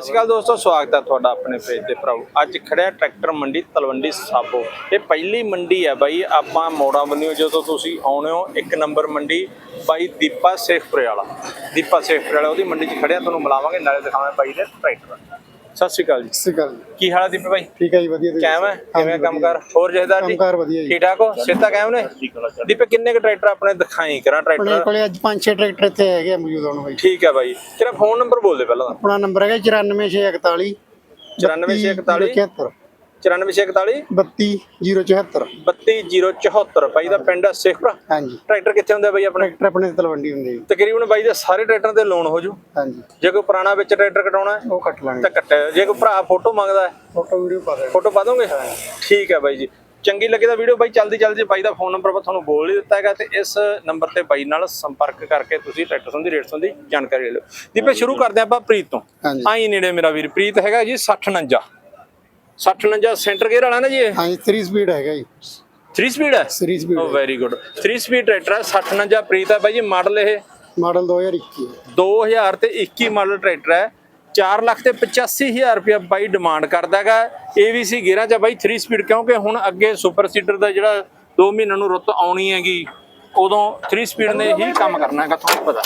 ਸਤਿ ਸ਼੍ਰੀ ਅਕਾਲ ਦੋਸਤੋ, ਸਵਾਗਤ ਹੈ ਤੁਹਾਡਾ ਆਪਣੇ ਪੇਜ ਤੇ ਭਰਾਓ। ਅੱਜ ਖੜਿਆ ਟਰੈਕਟਰ ਮੰਡੀ ਤਲਵੰਡੀ ਸਾਬੋ। ਇਹ ਪਹਿਲੀ ਮੰਡੀ ਹੈ ਬਾਈ, ਆਪਾਂ ਮੋੜਾ ਬੰਨਿਓ ਜਦੋਂ ਤੁਸੀਂ ਆਉਣੇ ਹੋ, ਇੱਕ ਨੰਬਰ ਮੰਡੀ, ਬਾਈ ਦੀਪਾ ਸੇਖਪੁਰੇ ਵਾਲਾ। ਦੀਪਾ ਸੇਖਪੁਰੇ ਵਾਲਾ, ਉਹਦੀ ਮੰਡੀ 'ਚ ਖੜਿਆ ਤੁਹਾਨੂੰ ਮਿਲਾਵਾਂਗੇ, ਨਾਲੇ ਦਿਖਾਵਾਂਗੇ ਬਾਈ ਦੇ ਟਰੈਕਟਰ ਸਤਿ ਸ਼੍ਰੀ ਅਕਾਲ ਜੀ। ਸਤਿ ਸ਼੍ਰੀ ਅਕਾਲ ਜੀ। ਕੀ ਹਾਲ ਹੈ ਦੀਪੇ ਬਾਈ ਠੀਕ ਹੈ ਜੀ ਵਧੀਆ ਤੁਸੀਂ ਕਾਇਮ ਹੈ? ਕਿਵੇਂ ਹਾਂਜੀ, ਕੰਮ ਕਰ ਹੋਰ ਜਹਦਾਰ ਜੀ? ਕੰਮਕਾਰ ਵਧੀਆ ਜੀ। ਠੀਕ ਠਾਕ ਹੋ? ਸਿੱਧਾ ਕਾਇਮ ਨੇ? ਦੀਪੇ ਕਿੰਨੇ ਕੁ ਟਰੈਕਟਰ ਆਪਣੇ ਦਿਖਾਈ ਕਰਾਂ ਆਪਣੇ ਟਰੈਕਟਰ ਕੋਲੇ ਅੱਜ ਪੰਜ ਛੇ ਟਰੈਕਟਰ ਇੱਥੇ ਹੈਗੇ ਆ ਮੌਜੂਦ ਹੁਣ ਬਾਈ। ਠੀਕ ਹੈ ਬਾਈ। ਤੇਰਾ ਫੋਨ ਨੰਬਰ ਬੋਲ ਦੇ ਪਹਿਲਾਂ। ਤਾਂ ਆਪਣਾ ਨੰਬਰ ਹੈਗਾ 94641 94641 94641 32074. 32074 ਬਾਈ ਦਾ ਪਿੰਡ ਹੈ ਸੇਖਪੁਰਾ। ਹਾਂਜੀ। ਟਰੈਕਟਰ ਕਿੱਥੇ ਹੁੰਦੇ ਆ ਬਾਈ ਆਪਣੇ? ਟਰੈਕਟਰ ਆਪਣੇ ਤਲਵੰਡੀ ਹੁੰਦੇ ਜੀ। ਤਕਰੀਬਨ ਬਾਈ ਦੇ ਸਾਰੇ ਟਰੈਕਟਰਾਂ ਤੇ ਲੋਨ ਹੋ ਜੂ। ਹਾਂਜੀ। ਜੇ ਕੋਈ ਪੁਰਾਣਾ ਵਿੱਚ ਟਰੈਕਟਰ ਕਟਾਉਣਾ ਹੈ ਉਹ ਕੱਟ ਲਾਂਗੇ। ਤਾਂ ਕੱਟਿਆ ਜੇ ਕੋਈ ਭਰਾ ਫੋਟੋ ਮੰਗਦਾ ਹੈ ਫੋਟੋ ਵੀਡੀਓ ਪਾ ਦੇ ਫੋਟੋ ਪਾ ਦੋਗੇ? ਠੀਕ ਹੈ ਬਾਈ ਜੀ। ਚੰਗੀ ਲੱਗੇ ਤਾਂ ਵੀਡੀਓ ਬਾਈ ਜਲਦੀ ਜਲਦੀ ਬਾਈ ਦਾ ਫੋਨ ਨੰਬਰ ਤੁਹਾਨੂੰ ਬੋਲ ਹੀ ਦਿੱਤਾ ਹੈਗਾ ਤੇ ਇਸ ਨੰਬਰ ਤੇ ਬਾਈ ਨਾਲ ਸੰਪਰਕ ਕਰਕੇ ਤੁਸੀਂ ਟਰੈਕਟਰ ਸੰਬੰਧੀ ਰੇਟ ਸੰਬੰਧੀ ਜਾਣਕਾਰੀ ਲੈ ਲਓ। ਦੀਪੇ ਸ਼ੁਰੂ ਕਰਦੇ ਆਪਾਂ ਪ੍ਰੀਤ ਤੋਂ। ਆਈ ਨੇੜੇ ਮੇਰਾ ਵੀਰ ਪ੍ਰੀਤ ਹੈਗਾ ਜੀ 60 49 60 49 ਸੈਂਟਰ ਗੇਅਰ ਵਾਲਾ ਨਾ ਜੀ ਇਹ? ਹਾਂਜੀ 3 ਸਪੀਡ ਹੈਗਾ ਜੀ। 3 ਸਪੀਡ ਹੈ? 3 speed oh very good 3 speed tractor ਹੈ 60 49 ਪ੍ਰੀਤ ਹੈ ਬਾਈ ਜੀ ਮਾਡਲ ਇਹ? ਮਾਡਲ 2021 ਹੈ। 2000 ਤੇ 21 ਮਾਡਲ ਟਰੈਕਟਰ ਹੈ। 4 ਲੱਖ ਤੇ 85000 ਰੁਪਇਆ ਬਾਈ ਡਿਮਾਂਡ ਕਰਦਾਗਾ ABC ਗੇਅਰਾਂ ਚ ਆ ਬਾਈ 3 ਸਪੀਡ ਕਿਉਂਕਿ ਹੁਣ ਅੱਗੇ ਸੁਪਰ ਸੀਡਰ ਦਾ ਜਿਹੜਾ 2 ਮਹੀਨਿਆਂ ਨੂੰ ਰੁੱਤ ਆਉਣੀ ਹੈਗੀ ਉਦੋਂ 3 ਸਪੀਡ ਨੇ ਹੀ ਕੰਮ ਕਰਨਾ ਹੈਗਾ ਤੁਹਾਨੂੰ ਪਤਾ।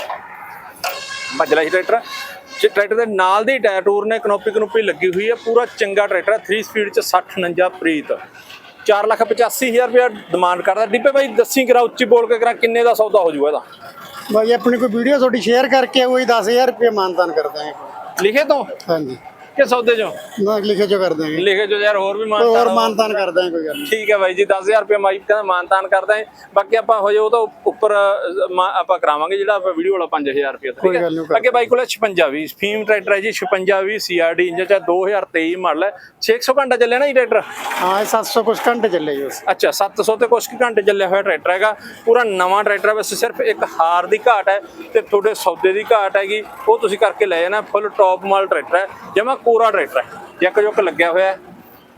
ਭੱਜਲਾ ਹੀ। ਟਰੈਕਟਰ ਟਰੈਕਟਰ ਦੇ ਨਾਲ ਦੇ ਟਾਇਰ ਟੂਰ ਨੇ ਕਨੋਪੀ ਕਨੋਪੀ ਲੱਗੀ ਹੋਈ ਹੈ ਪੂਰਾ ਚੰਗਾ ਟਰੈਕਟਰ ਹੈ 3 ਸਪੀਡ ਚ 60 49 ਪ੍ਰੀਤ। 4 ਲੱਖ 85000 ਰੁਪਇਆ ਡਿਮਾਂਡ ਕਰਦਾ। ਡਿੱਪੇ ਬਾਈ ਦੱਸੀ ਕਰਾ ਉੱਚੀ ਬੋਲ ਕੇ ਕਰਾ ਕਿੰਨੇ ਦਾ ਸੌਦਾ ਹੋ ਜਾਊਗਾ ਇਹਦਾ? ਬਾਈ ਆਪਣੀ ਕੋਈ ਵੀਡੀਓ ਤੁਹਾਡੀ ਸ਼ੇਅਰ ਕਰਕੇ ਉਹੀ 10000 ਰੁਪਏ ਮਾਨਤਾਨ ਕਰ ਦਾਂਗੇ ਲਿਖੇ ਤੋਂ? ਹਾਂਜੀ। ਕਿ ਸੌਦੇ ਚੋਂ? ਨਾ ਲਿਖੇ ਜੋ ਕਰ ਦਾਂਗੇ ਲਿਖੇ ਜੋ ਯਾਰ ਹੋਰ ਵੀ ਮਾਨਤਾਨ ਹੋਰ ਮਾਨਤਾਨ ਕਰ ਦਾਂਗੇ ਕੋਈ ਗੱਲ ਨਹੀਂ। ਠੀਕ ਹੈ ਬਾਈ ਜੀ 10000 ਰੁਪਏ ਮਾਈਕ ਕਹਿੰਦਾ ਮਾਨਤਾਨ ਕਰਦਾ ਹੈ ਬਾਕੀ ਆਪਾਂ ਹੋ ਜਾਓ ਤਾਂ ਉੱਪਰ ਆਪਾਂ ਕਰਾਵਾਂਗੇ ਜਿਹੜਾ ਆਪਾਂ ਵੀਡੀਓ ਵਾਲਾ 5000 ਰੁਪਏ ਠੀਕ ਹੈ? ਕਰ ਅੱਗੇ ਬਾਈ ਕੋਲੇ 56 ਵੀ ਫੀਮ ਟਰੈਕਟਰ ਹੈ ਜੀ 56 ਵੀ ਸੀਆਰਡੀ ਇੰਜਨ ਚ 2023 ਮਾਡਲ ਹੈ। 600 ਘੰਟਾ ਚੱਲਿਆ ਨਾ ਜੀ ਟਰੈਕਟਰ ਹਾਂ ਇਹ 700 ਕੁਛ ਘੰਟੇ ਚੱਲੇ ਜੀ ਅੱਛਾ 700 ਤੇ ਕੁਛ ਘੰਟੇ ਚੱਲਿਆ ਹੋਇਆ ਟਰੈਕਟਰ ਹੈਗਾ। ਪੂਰਾ ਨਵਾਂ ਟਰੈਕਟਰ ਹੈ ਬਸ ਸਿਰਫ ਇੱਕ ਹਾਰ ਦੀ ਘਾਟ ਹੈ ਤੇ ਤੁਹਾਡੇ ਸੌਦੇ ਦੀ ਘਾਟ ਹੈਗੀ। ਉਹ ਤੁਸੀਂ ਕਰਕੇ ਲੈ ਜਾਣਾ ਫੁੱਲ ਟੌਪ ਮਾਲ ਟਰੈਕਟਰ ਹੈ। ਜਮਾ ਕੋਰਾ ਟਰੈਕਟਰ ਹੈ। ਜੱਕ ਜੁੱਕ ਲੱਗਿਆ ਹੋਇਆ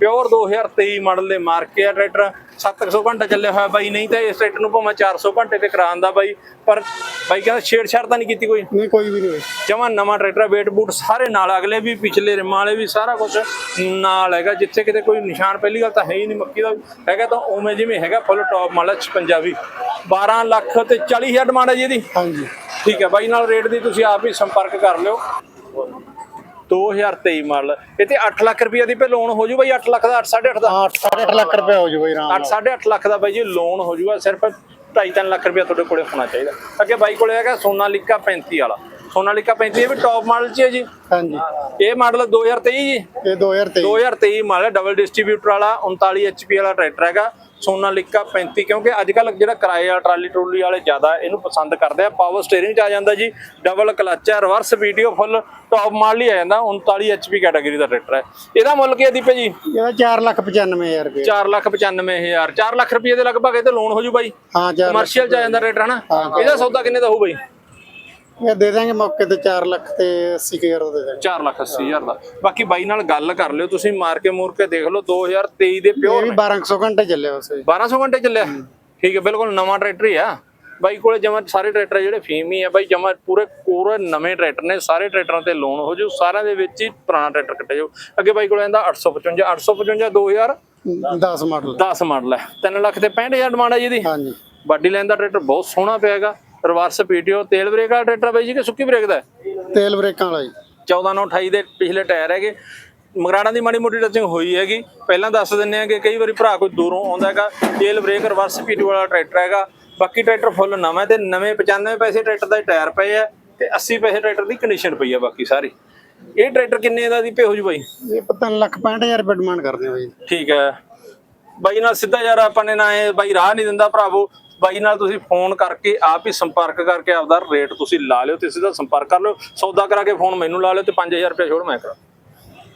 ਪਿਓਰ 2023 ਮਾਡਲ ਦੇ ਮਾਰਕੇ ਆ ਟਰੈਕਟਰ। 700 ਘੰਟਾ ਚੱਲਿਆ ਹੋਇਆ ਬਾਈ ਨਹੀਂ ਤਾਂ ਇਸ ਟਰੈਕਟਰ ਨੂੰ ਭਾਵੇਂ 400 ਘੰਟੇ ਤੇ ਕਰਾਉਂਦਾ ਬਾਈ ਪਰ ਬਾਈ ਕਹਿੰਦਾ ਛੇੜਛਾੜ ਤਾਂ ਨਹੀਂ ਕੀਤੀ ਕੋਈ। ਨਹੀਂ ਕੋਈ ਵੀ ਨਹੀਂ ਜਮਾ ਨਵਾਂ ਟਰੈਕਟਰ ਵੇਟ ਬੂਟ ਸਾਰੇ ਨਾਲ ਅਗਲੇ ਵੀ ਪਿਛਲੇ ਰਿਮਾਂ ਵਾਲੇ ਵੀ ਸਾਰਾ ਕੁਝ ਨਾਲ ਹੈਗਾ। ਜਿੱਥੇ ਕਿਤੇ ਕੋਈ ਨਿਸ਼ਾਨ ਪਹਿਲੀ ਗੱਲ ਤਾਂ ਹੈ ਹੀ ਨਹੀਂ ਮੱਕੀ ਦਾ। ਹੈਗਾ ਤਾਂ ਉਵੇਂ ਜਿਵੇਂ ਹੈਗਾ ਫੁੱਲ ਟੌਪ ਮਾਡਲ 56 ਵੀ 12 ਲੱਖ ਤੇ 40 ਹਜ਼ਾਰ ਡਿਮਾਂਡ ਹੈ ਜੀ ਇਹਦੀ। ਹਾਂਜੀ। ਠੀਕ ਹੈ ਬਾਈ ਨਾਲ ਰੇਟ ਦੀ ਤੁਸੀਂ ਆਪ ਹੀ ਸੰਪਰਕ ਕਰ ਲਿਓ। 2023 ਮਾਡਲ। ਇਹ ਤੇ 8 ਲੱਖ ਰੁਪਏ ਦੀ ਪੇ ਲੋਨ ਹੋ ਜੂ ਬਾਈ 8 ਲੱਖ ਦਾ 8 8.5 ਦਾ। ਹਾਂ 8.5 ਲੱਖ ਰੁਪਏ ਹੋ ਜੂਗਾ ਆਰਾਮ 8 8.5 ਲੱਖ ਦਾ ਬਾਈ ਜੀ ਲੋਨ ਹੋ ਜੂਗਾ ਸਿਰਫ 2.5 ਲੱਖ ਰੁਪਏ ਤੁਹਾਡੇ ਕੋਲੇ ਹੋਣਾ ਚਾਹੀਦਾ। ਅੱਗੇ ਬਾਈ ਕੋਲੇ ਹੈਗਾ ਸੋਨਾਲੀਕਾ 35 ਵਾਲਾ। ਸੋਨਾਲੀਕਾ 35 ਇਹ ਵੀ ਟੌਪ ਮਾਡਲ 'ਚ ਹੈ ਜੀ। ਹਾਂਜੀ। ਇਹ ਮਾਡਲ 2023 ਜੀ। ਇਹ 2023 2023 ਮਾਡਲ ਡਬਲ ਡਿਸਟ੍ਰੀਬਿਊਟਰ ਵਾਲਾ 39 HP ਵਾਲਾ ਟਰੈਕਟਰ ਹੈਗਾ ਸੋਨਾਲੀਕਾ 35 ਕਿਉਂਕਿ ਅੱਜ ਕੱਲ ਜਿਹੜਾ ਕਿਰਾਏ ਵਾਲਾ ਟਰਾਲੀ ਟਰੂਲੀ ਵਾਲੇ ਜ਼ਿਆਦਾ ਇਹਨੂੰ ਪਸੰਦ ਕਰਦੇ ਆ ਪਾਵਰ ਸਟੀਅਰਿੰਗ ਚ ਆ ਜਾਂਦਾ ਜੀ ਡਬਲ ਕਲਚ ਹੈ reverse video full top model ਹੀ ਆ ਜਾਂਦਾ 39 HP ਕੈਟਾਗਰੀ ਦਾ ਟਰੈਕਟਰ ਹੈ। ਇਹਦਾ ਮੁੱਲ ਕੀ ਹੈ ਦੀਪੇ ਜੀ? ਇਹਦਾ 495000 ਰੁਪਏ। 4 ਲੱਖ 95000 4 ਲੱਖ ਰੁਪਏ ਦੇ ਲਗਭਗ ਇਹ ਤੇ ਲੋਨ ਹੋ ਜੂ ਬਾਈ। ਹਾਂ 4 ਕਮਰਸ਼ੀਅਲ ਚ ਆ ਜਾਂਦਾ ਟਰੈਕਟਰ ਹਨਾ? ਹਾਂ। ਇਹਦਾ ਸੌਦਾ ਕਿੰਨੇ ਦਾ ਹੋਊ ਬਾਈ? ਇਹ ਦੇ ਦਾਂਗੇ ਮੌਕੇ ਤੇ 4 ਲੱਖ ਤੇ 80000 ਦਾ ਦੇ ਦਾਂਗੇ। 4 ਲੱਖ 80000 ਦਾ। ਬਾਕੀ ਬਾਈ ਨਾਲ ਗੱਲ ਕਰ ਲਿਓ ਤੁਸੀਂ ਮਾਰ ਕੇ ਮੂਰ ਕੇ ਦੇਖ ਲਓ 2023 ਦੇ ਇਹ ਪਿਓਰ ਵੀ 1200 ਘੰਟੇ ਚੱਲੇ ਉਸੇ 1200 ਘੰਟੇ ਚੱਲਿਆ? ਠੀਕ ਹੈ ਬਿਲਕੁਲ ਨਵਾਂ ਟਰੈਕਟਰ ਹੀ ਆ। ਬਾਈ ਕੋਲੇ ਜਮਾ ਸਾਰੇ ਟਰੈਕਟਰ ਜਿਹੜੇ ਫੇਮ ਹੀ ਆ ਬਾਈ ਜਮਾ ਪੂਰੇ ਕੋਰੇ ਨਵੇਂ ਟਰੈਕਟਰ ਨੇ ਸਾਰੇ ਟਰੈਕਟਰਾਂ ਤੇ ਲੋਨ ਹੋ ਜੂ ਸਾਰਿਆਂ ਦੇ ਵਿੱਚ ਹੀ ਪੁਰਾਣਾ ਟਰੈਕਟਰ ਕੱਟੇ ਜਾਊ। ਅੱਗੇ ਬਾਈ ਕੋਲੇ ਆਂਦਾ 855 855 2010 10 ਮਾਡਲ। ਮਾਡਲ ਹੈ। 3 ਲੱਖ ਤੇ 65000 ਡਿਮਾਂਡ ਹੈ ਜੀ ਇਹਦੀ ਹਾਂਜੀ। ਬਾਡੀ ਲਾਈਨ ਦਾ ਟਰੈਕਟਰ ਬਹੁਤ ਸੋਹਣਾ ਪਿਆਗਾ ਰਿਵਰਸ ਪੀਟੀਓ ਤੇਲ ਬ੍ਰੇਕ ਵਾਲਾ ਟਰੈਕਟਰ ਬਾਈ ਜੀ ਕਿ ਸੁੱਕੀ ਬ੍ਰੇਕ ਦਾ? ਤੇਲ ਬ੍ਰੇਕਾਂ ਵਾਲਾ ਜੀ। 14 9 28 ਦੇ ਪਿਛਲੇ ਟਾਇਰ ਹੈਗੇ। ਮਗਰਾੜਾਂ ਦੀ ਮਾੜੀ ਮੋਟੀ ਟੱਚਿੰਗ ਹੋਈ ਹੈਗੀ। ਪਹਿਲਾਂ ਦੱਸ ਦਿੰਨੇ ਆ ਕਿ ਕਈ ਵਾਰੀ ਭਰਾ ਕੋਈ ਦੂਰੋਂ ਆਉਂਦਾ ਹੈਗਾ। ਤੇਲ ਬ੍ਰੇਕ ਰਿਵਰਸ ਪੀਟੀ ਵਾਲਾ ਟਰੈਕਟਰ ਹੈਗਾ। ਬਾਕੀ ਟਰੈਕਟਰ ਫੁੱਲ ਨਵਾਂ ਤੇ ਨਵੇਂ 95 ਪੈਸੇ ਟਰੈਕਟਰ ਦਾ ਟਾਇਰ ਪਏ ਆ ਤੇ 80 ਪੈਸੇ ਟਰੈਕਟਰ ਦੀ ਕੰਡੀਸ਼ਨ ਪਈ ਆ ਬਾਕੀ ਸਾਰੀ। ਇਹ ਟਰੈਕਟਰ ਕਿੰਨੇ ਦਾ ਦੀ ਪੇ ਹੋ ਜੂ ਬਾਈ? ਇਹ 3 ਲੱਖ 65000 ਰੁਪਏ ਡਿਮਾਂਡ ਕਰਦੇ ਹੋ ਜੀ ਠੀਕ ਹੈ। ਬਾਈ ਨਾਲ ਸਿੱਧਾ ਯਾਰ ਆਪਾਂ ਨੇ ਨਾ ਇਹ ਬਾਈ ਰਾਹ ਨਹੀਂ ਦਿੰਦਾ ਭਰਾਵੋ। ਬਾਈ ਨਾਲ ਤੁਸੀਂ ਫੋਨ ਕਰਕੇ ਆਪ ਹੀ ਸੰਪਰਕ ਕਰਕੇ ਆਪਦਾ ਰੇਟ ਤੁਸੀਂ ਲਾ ਲਿਓ ਤੇ ਸਿੱਧਾ ਸੰਪਰਕ ਕਰ ਲਿਓ। ਸੌਦਾ ਕਰਾ ਕੇ ਫੋਨ ਮੈਨੂੰ ਲਾ ਲਿਓ ਤੇ 5000 ਰੁਪਏ ਛੋੜ ਮੈਂ ਕਰਾਂ।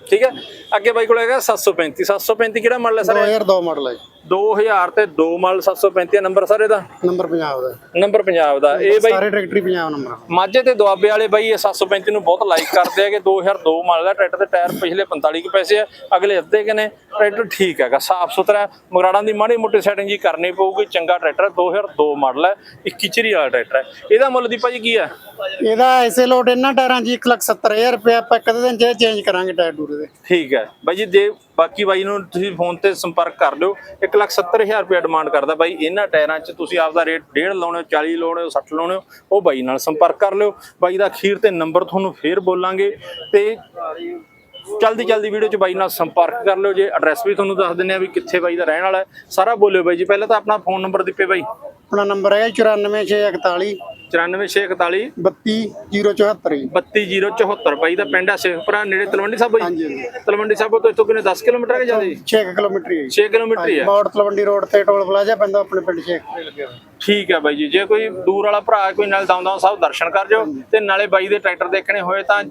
ਠੀਕ ਹੈ? ਅੱਗੇ ਬਾਈ ਕੋਲ ਹੈਗਾ 735 735 ਕਿਹੜਾ ਮਾਡਲ ਹੈ ਸਰ 2002 ਮਾਡਲ ਹੈ 2000 ਤੇ 2 ਮਾਡਲ 735 ਨੰਬਰ ਸਰ ਇਹਦਾ? ਨੰਬਰ ਪੰਜਾਬ ਦਾ। ਨੰਬਰ ਪੰਜਾਬ ਦਾ। ਇਹ ਬਾਈ ਸਾਰੇ ਟਰੈਕਟਰ ਪੰਜਾਬ ਨੰਬਰ ਮਾਝੇ ਤੇ ਦੁਆਬੇ ਵਾਲੇ ਬਾਈ ਇਹ 735 ਨੂੰ ਬਹੁਤ ਲਾਈਕ ਕਰਦੇ ਆ ਕਿ 2002 ਮਾਡਲ ਦਾ ਟਰੈਕਟਰ ਦੇ ਟਾਇਰ ਪਿਛਲੇ 45 ਕੁ ਪੈਸੇ ਆ। ਅਗਲੇ ਅੱਧੇ ਕਿ ਨੇ ਟਰੈਕਟਰ ਠੀਕ ਹੈਗਾ ਸਾਫ਼ ਸੁਥਰਾ ਮਗਰਾੜਾਂ ਦੀ ਮਾੜੀ ਮੋਟੀ ਸੈਟਿੰਗ ਜੀ ਕਰਨੀ ਪਊਗੀ ਚੰਗਾ ਟਰੈਕਟਰ ਹੈ, 2002 ਮਾਡਲ ਹੈ। 21 ਚਰੀ ਵਾਲਾ ਟਰੈਕਟਰ ਹੈ। ਇਹਦਾ ਮੁੱਲ ਦੀ ਭਾਜੀ ਕੀ ਹੈ? ਇਹਦਾ ਐਸੇ ਲੋਟ ਇਹਨਾਂ ਟਾਇਰਾਂ ਜੀ 170000 ਰੁਪਏ ਆਪਾਂ ਇੱਕ ਦਿਨ ਚ ਚੇਂਜ ਕਰਾਂਗੇ ਟਾਇਰ ਟੂਰ ਦੇ। ਠੀਕ ਹੈ। ਬਾਈ ਜੀ ਜੇ ਬਾਕੀ ਬਾਈ ਨੂੰ ਤੁਸੀਂ ਫੋਨ ਤੇ ਸੰਪਰਕ ਕਰ ਲਿਓ। 170000 ਰੁਪਏ ਡਿਮਾਂਡ ਕਰਦਾ ਬਾਈ। ਇਹਨਾਂ ਟਾਇਰਾਂ 'ਚ ਤੁਸੀਂ ਆਪਦਾ ਰੇਟ 1.5 ਲਾਉਣੇ ਹੋ 40 ਲਾਉਣੇ ਹੋ 60 ਲਾਉਣੇ ਹੋ ਉਹ ਬਾਈ ਨਾਲ ਸੰਪਰਕ ਕਰ ਲਿਓ। ਬਾਈ ਦਾ ਅਖੀਰ ਤੇ ਨੰਬਰ ਤੁਹਾਨੂੰ ਫੇਰ ਬੋਲਾਂਗੇ ਤੇ ਜਲਦੀ ਜਲਦੀ ਵੀਡੀਓ 'ਚ ਬਾਈ ਨਾਲ ਸੰਪਰਕ ਕਰ ਲਿਓ। ਜੇ ਐਡਰੈਸ ਵੀ ਤੁਹਾਨੂੰ ਦੱਸ ਦਿੰਨੇ ਆ ਵੀ ਕਿੱਥੇ ਬਾਈ ਦਾ ਰਹਿਣ ਵਾਲਾ ਹੈ, ਸਾਰਾ ਬੋਲਿਓ ਬਾਈ ਜੀ। ਪਹਿਲਾਂ ਤਾਂ ਆਪਣਾ ਫੋਨ ਨੰਬਰ ਦਿੱਪੇ ਬਾਈ। ਆਪਣਾ ਨੰਬਰ ਹੈਗਾ 94641 94641 32074 ਜੀ 32074 ਬਾਈ ਦਾ ਪਿੰਡ ਆ ਸੇਖਪੁਰਾ ਨੇੜੇ ਤਲਵੰਡੀ ਹਾਂਜੀ ਸਾਬੋ ਤੋਂ ਇੱਥੋਂ ਕਿੰਨੇ 10 ਕਿਲੋਮੀਟਰ ਹੈ ਕਿ ਜ਼ਿਆਦਾ? ਜੀ 6 ਕਿਲੋਮੀਟਰ ਹੀ ਹੈ 6 ਕਿਲੋਮੀਟਰ ਹੀ ਹੈ ਮੌੜ ਤਲਵੰਡੀ ਰੋਡ ਤੇ ਟੋਲ ਪਲਾਜ਼ਾ ਪੈਂਦਾ ਆਪਣੇ ਪਿੰਡ ਛੇਕ ਲੱਗੇ ਹੋਏ ਠੀਕ ਹੈ ਬਾਈ ਜੀ ਜੇ ਕੋਈ ਦੂਰ ਵਾਲਾ ਭਰਾ ਕੋਈ ਨਾਲ ਦਮਦਮ ਸਾਹਿਬ ਦਰਸ਼ਨ ਕਰ ਜਾਓ ਤੇ ਨਾਲੇ ਬਾਈ ਦੇ ਟਰੈਕਟਰ ਦੇਖਣੇ ਹੋਏ ਤਾਂ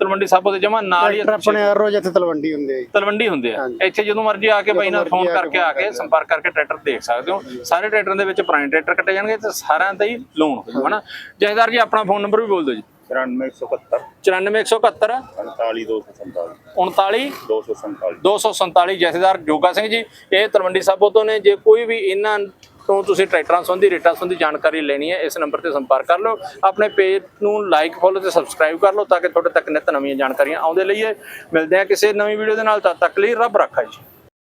ਤਲਵੰਡੀ ਸਾਬੋ ਦੇ ਜਮਾ ਨਾਲ ਹੀ ਆਪਣੇ ਹਰ ਰੋਜ਼ ਇੱਥੇ ਤਲਵੰਡੀ ਹੁੰਦੇ ਆ ਜੀ। ਤਲਵੰਡੀ ਹੁੰਦੇ ਆ। ਇੱਥੇ ਜਦੋਂ ਮਰਜ਼ੀ ਆ ਕੇ ਬਾਈ ਨਾਲ ਫੋਨ ਕਰਕੇ ਆ ਕੇ ਸੰਪਰਕ ਕਰਕੇ ਟਰੈਕਟਰ ਦੇਖ ਸਕਦੇ ਹੋ। ਸਾਰੇ ਟਰੈਕਟਰਾਂ ਦੇ ਵਿੱਚ ਪੁਰਾਣੇ ਟਰੈਕਟਰ ਕੱਟੇ ਜਾਣਗੇ ਤੇ ਸਾਰਿਆਂ ਦਾ ਹੀ ਲੋਨ ਹੋ ਜਾਊਗਾ ਹਨਾ? ਜਹਦਾਰ ਜੀ ਆਪਣਾ ਫੋਨ ਨੰਬਰ ਵੀ ਬੋਲ ਦਿਓ ਜੀ। 99171 94171 49247 39 247 247 ਜਥੇਦਾਰ ਜੋਗਾ ਸਿੰਘ ਜੀ ਇਹ ਤਲਵੰਡੀ ਸਾਬੋ ਤੋਂ ਨੇ। ਜੇ ਕੋਈ ਵੀ ਇਹਨਾਂ ਤੋਂ ਤੁਸੀਂ ਟਰੈਕਟਰਾਂ ਸੰਬੰਧੀ ਰੇਟਾਂ ਸੰਬੰਧੀ ਜਾਣਕਾਰੀ ਲੈਣੀ ਹੈ, ਇਸ ਨੰਬਰ ਤੇ ਸੰਪਰਕ ਕਰ ਲਓ। ਆਪਣੇ ਪੇਜ ਨੂੰ ਲਾਈਕ ਫੋਲੋ ਤੇ ਸਬਸਕ੍ਰਾਈਬ ਕਰ ਲਓ ਤਾਂ ਕਿ ਤੁਹਾਡੇ ਤੱਕ ਨਿਤ ਨਵੀਆਂ ਜਾਣਕਾਰੀਆਂ ਆਉਂਦੇ ਲਈਏ ਮਿਲਦੇ ਆ ਕਿਸੇ ਨਵੀਂ ਵੀਡੀਓ ਦੇ ਨਾਲ, ਤਦ ਤੱਕ ਲਈ ਰੱਬ ਰੱਖਾ ਜੀ।